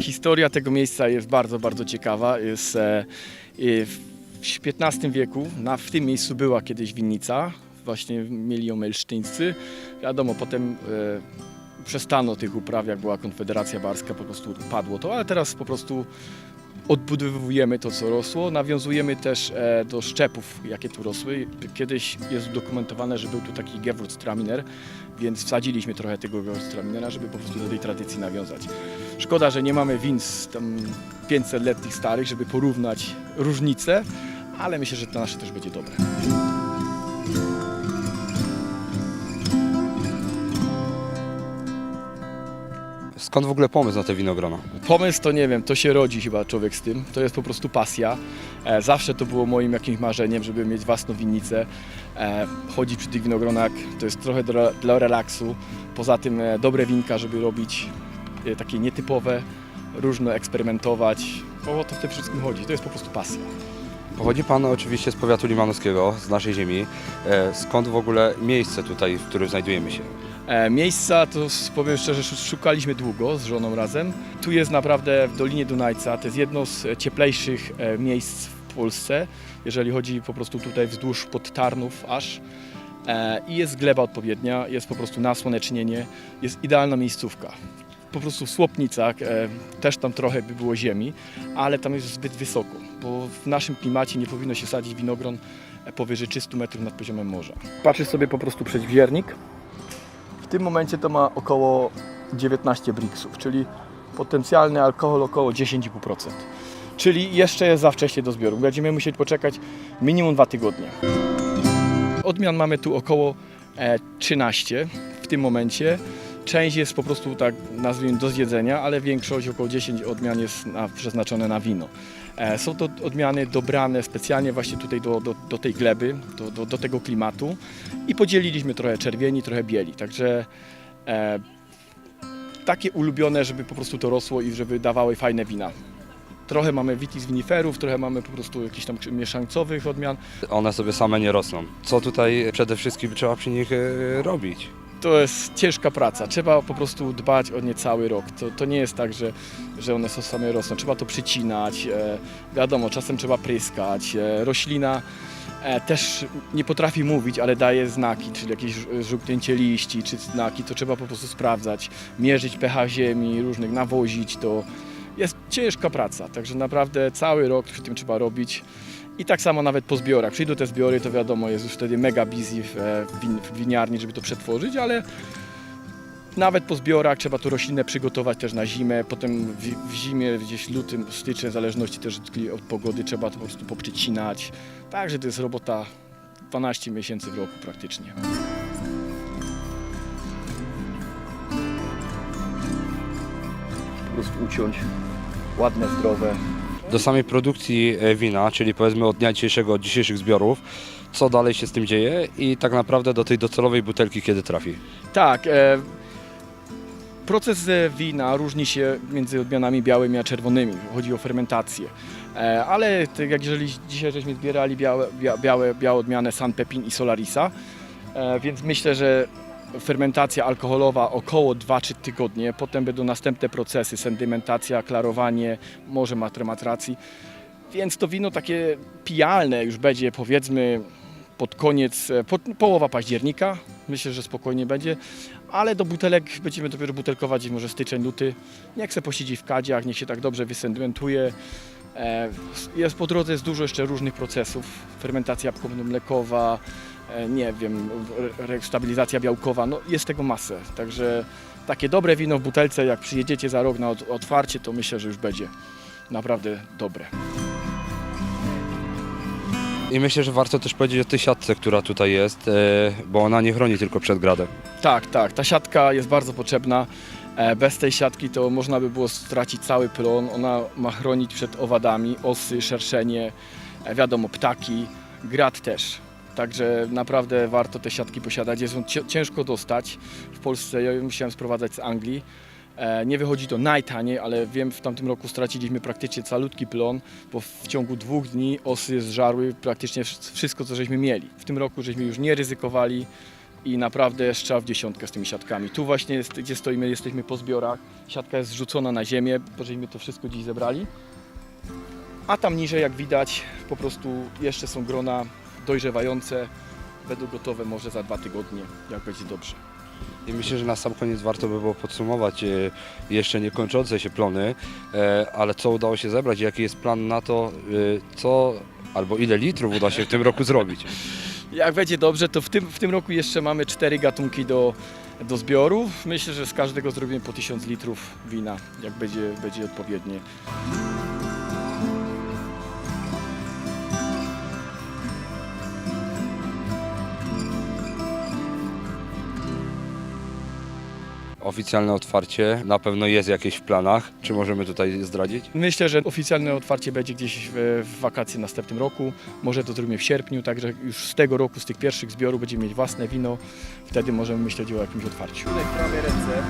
Historia tego miejsca jest bardzo, bardzo ciekawa. Jest, e, w XV wieku na, w tym miejscu była kiedyś winnica. Właśnie mieli ją melsztyńscy. Wiadomo, potem e, przestano tych upraw, jak była Konfederacja Barska, po prostu padło to, ale teraz po prostu odbudowujemy to, co rosło. Nawiązujemy też e, do szczepów, jakie tu rosły. Kiedyś jest udokumentowane, że był tu taki Gewurztraminer, więc wsadziliśmy trochę tego Gewurztraminera, żeby po prostu do tej tradycji nawiązać. Szkoda, że nie mamy win z tam 500-letnich starych, żeby porównać różnice, ale myślę, że to nasze też będzie dobre. Skąd w ogóle pomysł na te winogrona? Pomysł to nie wiem, to się rodzi chyba człowiek z tym. To jest po prostu pasja. E, zawsze to było moim jakimś marzeniem, żeby mieć własną winnicę. E, chodzić przy tych winogronach to jest trochę dla, dla relaksu. Poza tym e, dobre winka, żeby robić takie nietypowe, różne eksperymentować. Bo o to w tym wszystkim chodzi. To jest po prostu pasja. Pochodzi Pan oczywiście z powiatu limanowskiego, z naszej ziemi. E, Skąd w ogóle miejsce tutaj, w którym znajdujemy się? E, Miejsca to powiem szczerze, sz- szukaliśmy długo z żoną razem. Tu jest naprawdę w Dolinie Dunajca, to jest jedno z e, cieplejszych miejsc w Polsce, jeżeli chodzi po prostu tutaj wzdłuż pod Tarnów aż. I jest gleba odpowiednia, jest po prostu nasłonecznienie, jest idealna miejscówka. Po prostu w Słopnicach e, też tam trochę by było ziemi, ale tam jest zbyt wysoko, bo w naszym klimacie nie powinno się sadzić winogron e, powyżej 300 metrów nad poziomem morza. Patrzysz sobie po prostu przez wiernik, w tym momencie to ma około 19 briksów, czyli potencjalny alkohol około 10,5%. Czyli jeszcze jest za wcześnie do zbioru. Będziemy musieli poczekać minimum dwa tygodnie. Odmian mamy tu około e, 13 w tym momencie. Część jest po prostu tak nazwijmy do zjedzenia, ale większość, około 10 odmian jest na, przeznaczone na wino. E, Są to odmiany dobrane specjalnie właśnie tutaj do, do, do tej gleby, do, do, do tego klimatu i podzieliliśmy trochę czerwieni, trochę bieli. Także e, takie ulubione, żeby po prostu to rosło i żeby dawały fajne wina. Trochę mamy vitis viniferów, trochę mamy po prostu jakichś tam mieszańcowych odmian. One sobie same nie rosną. Co tutaj przede wszystkim trzeba przy nich e, robić? To jest ciężka praca. Trzeba po prostu dbać o nie cały rok. To, to nie jest tak, że, że one są same rosną. Trzeba to przycinać. E, wiadomo, czasem trzeba pryskać. E, roślina e, też nie potrafi mówić, ale daje znaki, czyli jakieś ż- żółknięcie liści, czy znaki. To trzeba po prostu sprawdzać, mierzyć pH ziemi, różnych, nawozić to. Jest ciężka praca, także naprawdę cały rok przy tym trzeba robić. I tak samo nawet po zbiorach. Przyjdą te zbiory, to wiadomo, jest już wtedy mega busy w, e, w, win, w winiarni, żeby to przetworzyć, ale nawet po zbiorach trzeba tu roślinę przygotować też na zimę. Potem w, w zimie, gdzieś lutym, styczeń, w zależności też od, pogody, trzeba to po prostu poprzecinać. Także to jest robota 12 miesięcy w roku praktycznie. Po prostu uciąć ładne, zdrowe, Do samej produkcji e, wina, czyli powiedzmy od dnia dzisiejszego, od dzisiejszych zbiorów, co dalej się z tym dzieje i tak naprawdę do tej docelowej butelki kiedy trafi? Tak. E, proces wina różni się między odmianami białymi a czerwonymi. Chodzi o fermentację. E, ale tak jak jeżeli dzisiaj żeśmy zbierali białe, bia, białe, białe odmianę San Pepin i Solarisa, e, więc myślę, że fermentacja alkoholowa około 2-3 tygodnie, potem będą następne procesy, sedymentacja, klarowanie, może matrematracji. Więc to wino takie pijalne już będzie powiedzmy pod koniec, pod, połowa października. Myślę, że spokojnie będzie, ale do butelek będziemy dopiero butelkować może styczeń, luty. Niech se posiedzi w kadziach, niech się tak dobrze wysedymentuje. E, Jest po drodze jest dużo jeszcze różnych procesów. Fermentacja jabłkowo-mlekowa, e, nie wiem, stabilizacja białkowa, no jest tego masę. Także takie dobre wino w butelce, jak przyjedziecie za rok na ot- otwarcie, to myślę, że już będzie naprawdę dobre. I myślę, że warto też powiedzieć o tej siatce, która tutaj jest, e, bo ona nie chroni tylko przed gradem. Tak, tak. Ta siatka jest bardzo potrzebna. E, Bez tej siatki to można by było stracić cały plon. Ona ma chronić przed owadami, osy, szerszenie, e, wiadomo, ptaki, grad też. Także naprawdę warto te siatki posiadać. Jest cie- ciężko dostać. W Polsce ja ją musiałem sprowadzać z Anglii. E, Nie wychodzi to najtaniej, ale wiem, w tamtym roku straciliśmy praktycznie calutki plon, bo w ciągu dwóch dni osy zżarły praktycznie wsz- wszystko, co żeśmy mieli. W tym roku żeśmy już nie ryzykowali, i naprawdę strzał w dziesiątkę z tymi siatkami. Tu właśnie, jest, gdzie stoimy, jesteśmy po zbiorach. Siatka jest zrzucona na ziemię, bo żeśmy to wszystko dziś zebrali. A tam niżej, jak widać, po prostu jeszcze są grona dojrzewające. Będą gotowe może za dwa tygodnie, jak będzie dobrze. I myślę, że na sam koniec warto by było podsumować e, jeszcze niekończące się plony, e, ale co udało się zebrać jaki jest plan na to, e, co albo ile litrów uda się w tym roku zrobić. Jak będzie dobrze, to w tym, w tym roku jeszcze mamy cztery gatunki do, do zbioru. Myślę, że z każdego zrobimy po 1000 litrów wina, jak będzie, będzie odpowiednie. Oficjalne otwarcie na pewno jest jakieś w planach. Czy możemy tutaj zdradzić? Myślę, że oficjalne otwarcie będzie gdzieś w, w wakacje następnym roku. Może to zrobimy w sierpniu, także już z tego roku, z tych pierwszych zbiorów będziemy mieć własne wino. Wtedy możemy myśleć o jakimś otwarciu. Prawie ręce.